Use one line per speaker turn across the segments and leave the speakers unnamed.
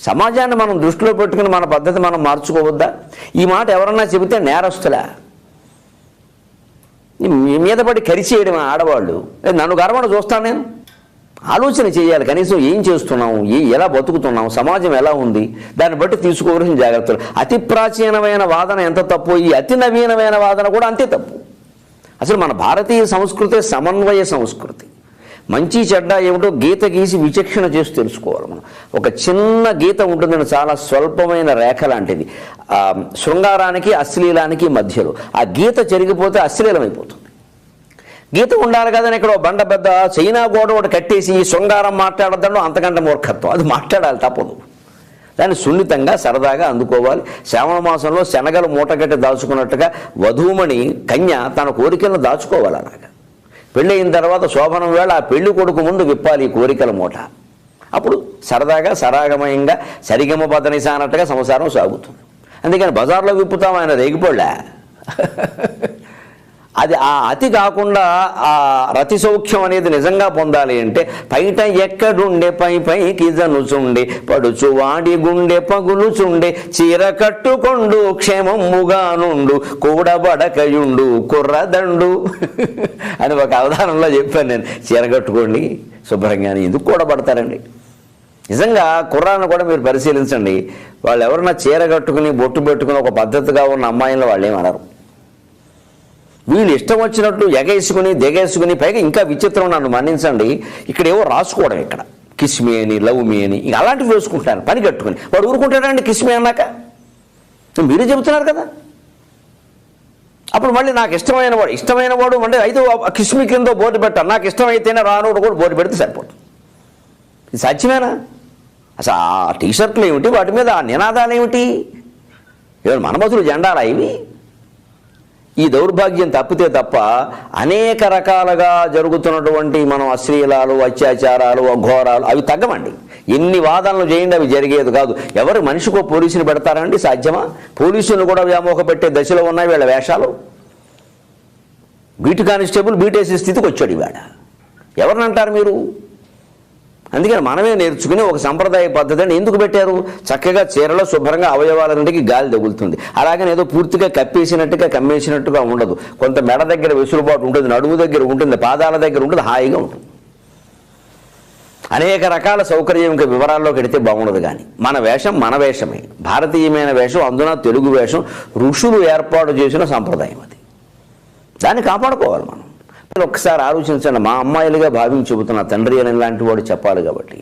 సమాజాన్ని మనం దృష్టిలో పెట్టుకుని మన పద్ధతి మనం మార్చుకోవద్దా? ఈ మాట ఎవరన్నా చెబితే నేరస్తులా? మీ మీద పడి కరిచేయడం ఆడవాళ్ళు. నన్ను గర్వణ చూస్తాను నేను? ఆలోచన చేయాలి. కనీసం ఏం చేస్తున్నాము ఏ ఎలా బతుకుతున్నాము సమాజం ఎలా ఉంది? దాన్ని బట్టి తీసుకోవాల్సిన జాగ్రత్తలు. అతి ప్రాచీనమైన వాదన ఎంత తప్పు? ఈ అతి నవీనమైన వాదన కూడా అంతే తప్పు. అసలు మన భారతీయ సంస్కృతి సమన్వయ సంస్కృతి. మంచి చెడ్డ ఏమిటో గీత గీసి విచక్షణ చేసి తెలుసుకోవాలి మనం. ఒక చిన్న గీత ఉంటుందని చాలా స్వల్పమైన రేఖ లాంటిది. శృంగారానికి అశ్లీలానికి మధ్యలో. ఆ గీత జరిగిపోతే అశ్లీలమైపోతుంది. గీత ఉండాలి కదని ఇక్కడ బండ పెద్ద చైనా గోడ ఒకటి కట్టేసి శృంగారం మాట్లాడద్దంలో అంతకంటే మూర్ఖత్వం. అది మాట్లాడాలి తప్పదు. దాన్ని సున్నితంగా సరదాగా అందుకోవాలి. శ్రావణ మాసంలో శనగలు మూటగట్టి దాచుకున్నట్టుగా వధూమణి కన్య తన కోరికలను దాచుకోవాలి అలాగా. పెళ్ళయిన తర్వాత శోభనం వేళ ఆ పెళ్ళి కొడుకు ముందు విప్పాలి ఈ కోరికల మూట. అప్పుడు సరదాగా సరాగమయంగా సరిగమ బదనిసా అన్నట్టుగా సంసారం సాగుతుంది. అందుకని బజార్లో విప్పుతాం ఆయన రేగిపోళ్ళా. అది ఆ అతి కాకుండా ఆ రతి సౌఖ్యం అనేది నిజంగా పొందాలి అంటే పైట ఎక్కడుండే పై పైకి జనుచుండి పడుచు వాడి గుండె పగులుచుండే చీర కట్టుకొండు క్షేమముగా నుండు కూడబడకయుండు కుర్రదండు. అని ఒక అవధానంలో చెప్పాను నేను చీర కట్టుకోండి శుభ్రంగా అని ఎందుకు కూడబడతారండి నిజంగా కుర్రాన్ని కూడా మీరు పరిశీలించండి వాళ్ళు ఎవరన్నా చీర కట్టుకుని బొట్టు పెట్టుకుని ఒక పద్ధతిగా ఉన్న అమ్మాయిలు వాళ్ళు ఏమనరు వీళ్ళు ఇష్టం వచ్చినట్టు ఎగేసుకుని దిగేసుకుని పైగా ఇంకా విచిత్రం నన్ను మన్నించండి. ఇక్కడ ఏవో రాసుకోవడం ఇక్కడ. కిస్మి అని లవ్ మీ అని ఇంకా అలాంటివి వేసుకుంటాను పని కట్టుకుని. వాడు ఊరుకుంటాడండి కిస్మి అన్నాక? మీరే చెబుతున్నారు కదా. అప్పుడు మళ్ళీ నాకు ఇష్టమైన వాడు ఇష్టమైన వాడు అంటే అయితే కిస్మి కింద బోర్డు పెట్టాను నాకు ఇష్టమైతేనే రానోడు కూడా బోర్డు పెడితే సరిపోతుంది. ఇది సత్యమేనా అసలు ఆ టీషర్ట్లు ఏమిటి? వాటి మీద ఆ నినాదాలు ఏమిటి? ఏమైనా మనమతులు జెండాలా ఇవి? ఈ దౌర్భాగ్యం తప్పితే తప్ప అనేక రకాలుగా జరుగుతున్నటువంటి మనం అశ్లీలాలు అత్యాచారాలు అఘోరాలు అవి తగ్గమండి ఎన్ని వాదనలు చేయండి అవి జరిగేది కాదు. ఎవరు మనిషికో పోలీసుని పెడతారండి? సాధ్యమా? పోలీసులు కూడా వ్యామోహ పెట్టే దశలో ఉన్నాయి వీళ్ళ వేషాలు. బీటు కానిస్టేబుల్ బీటేసే స్థితికి వచ్చాడు ఇవాడ. ఎవరినంటారు మీరు? అందుకని మనమే నేర్చుకుని ఒక సంప్రదాయ పద్ధతిని ఎందుకు పెట్టారు? చక్కగా చీరలో శుభ్రంగా అవయవాలన్నిటికీ గాలి తగులుతుంది. అలాగనే ఏదో పూర్తిగా కప్పేసినట్టుగా కమ్మేసినట్టుగా ఉండదు. కొంత మెడ దగ్గర వెసులుబాటు ఉంటుంది నడుము దగ్గర ఉంటుంది పాదాల దగ్గర ఉంటుంది హాయిగా ఉంటుంది. అనేక రకాల సౌకర్యం ఇంకా వివరాల్లోకి వెడితే బాగుండదు కానీ మన వేషం మన వేషమే. భారతీయమైన వేషం అందున తెలుగు వేషం ఋషులు ఏర్పాటు చేసిన సంప్రదాయం అది. దాన్ని కాపాడుకోవాలి మనం. ఒకసారి ఒక్కసారి ఆలోచించండి మా అమ్మాయిలుగా భావించి చెబుతున్న తండ్రి అని ఇలాంటి వాడు చెప్పాలి కాబట్టి.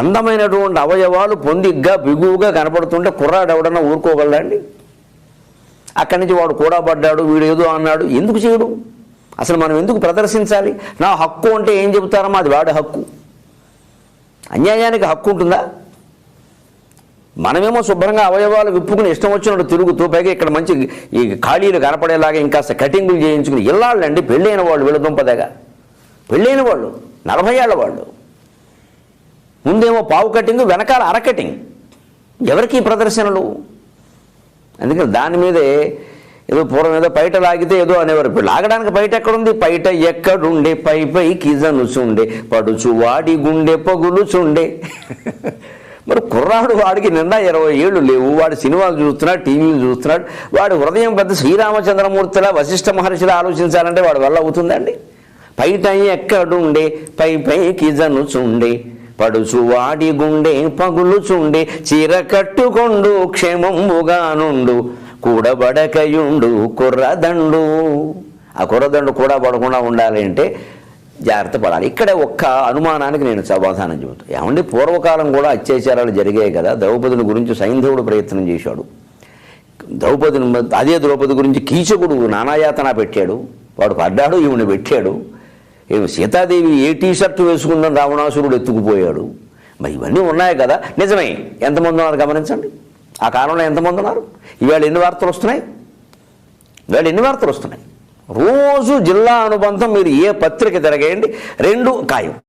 అందమైనటువంటి అవయవాలు పొందిగ్గా బిగువుగా కనపడుతుంటే కుర్రాడు ఎవడన్నా ఊరుకోగలడండి అక్కడి నుంచి వాడు కూడా పడ్డాడు వీడు ఏదో అన్నాడు ఎందుకు చేయడు? అసలు మనం ఎందుకు ప్రదర్శించాలి? నా హక్కు అంటే ఏం చెబుతారమ్మా అది వాడి హక్కు. అన్యాయానికి హక్కు ఉంటుందా? మనమేమో శుభ్రంగా అవయవాలు విప్పుకుని ఇష్టం వచ్చినట్టు తిరుగుతూ పైగా ఇక్కడ మంచి ఈ ఖాళీలు కనపడేలాగా ఇంకా కటింగులు చేయించుకుని ఇల్లాళ్ళండి. పెళ్ళైన వాళ్ళు వీళ్ళ దుంపదగా. పెళ్ళైన వాళ్ళు నలభై ఏళ్ళ వాళ్ళు. ముందేమో పావు కటింగ్ వెనకాల అర కటింగ్. ఎవరికి ప్రదర్శనలు? అందుకని దాని మీదే ఏదో పూర్వం ఏదో పైట లాగితే ఏదో అనేవారు. ఇప్పుడు లాగడానికి బయట ఎక్కడుంది? పైట ఎక్కడుండే? పై పై కిజనుచుండే పడుచు వాడి గుండె పగులుచుండే. మరి కుర్రాడు వాడికి నిండా ఇరవై ఏళ్ళు లేవు. వాడు సినిమాలు చూస్తున్నాడు టీవీలు చూస్తున్నాడు. వాడి హృదయం పెద్ద శ్రీరామచంద్రమూర్తిలా వశిష్ఠ మహర్షిలా ఆలోచించాలంటే వాడు వల్ల అవుతుందండి? పైట ఎక్కడుండే పై పై కిజనుచుండే పడుచు వాడి గుండె పగులుచుండే చీర కట్టుకొండు క్షేమముగా నుండు కూడబడకయుండు కుర్రదండు. ఆ కుర్రదండు కూడా పడకుండా ఉండాలి అంటే జాగ్రత్త పడాలి. ఇక్కడే ఒక్క అనుమానానికి నేను సమాధానం చెబుతాను ఏమండి పూర్వకాలం కూడా అత్యాచారాలు జరిగాయి కదా ద్రౌపదుని గురించి సైంధవుడు ప్రయత్నం చేశాడు. ద్రౌపదిని అదే ద్రౌపది గురించి కీచకుడు నానాయాతన పెట్టాడు. వాడు పడ్డాడు ఈవిని పెట్టాడు. ఏమి సీతాదేవి ఏ టీ షర్ట్ వేసుకుందని రావణాసురుడు ఎత్తుకుపోయాడు. మరి ఇవన్నీ ఉన్నాయి కదా. నిజమే ఎంతమంది ఉన్నారు గమనించండి. ఆ కాలంలో ఎంతమంది ఉన్నారు? ఇవాళ ఎన్ని వార్తలు వస్తున్నాయి? ఇవాళ ఎన్ని వార్తలు వస్తున్నాయి? రోజు జిల్లా అనుబంధం మీరు ఏ పత్రిక తిరగేయండి రెండు ఖాయం.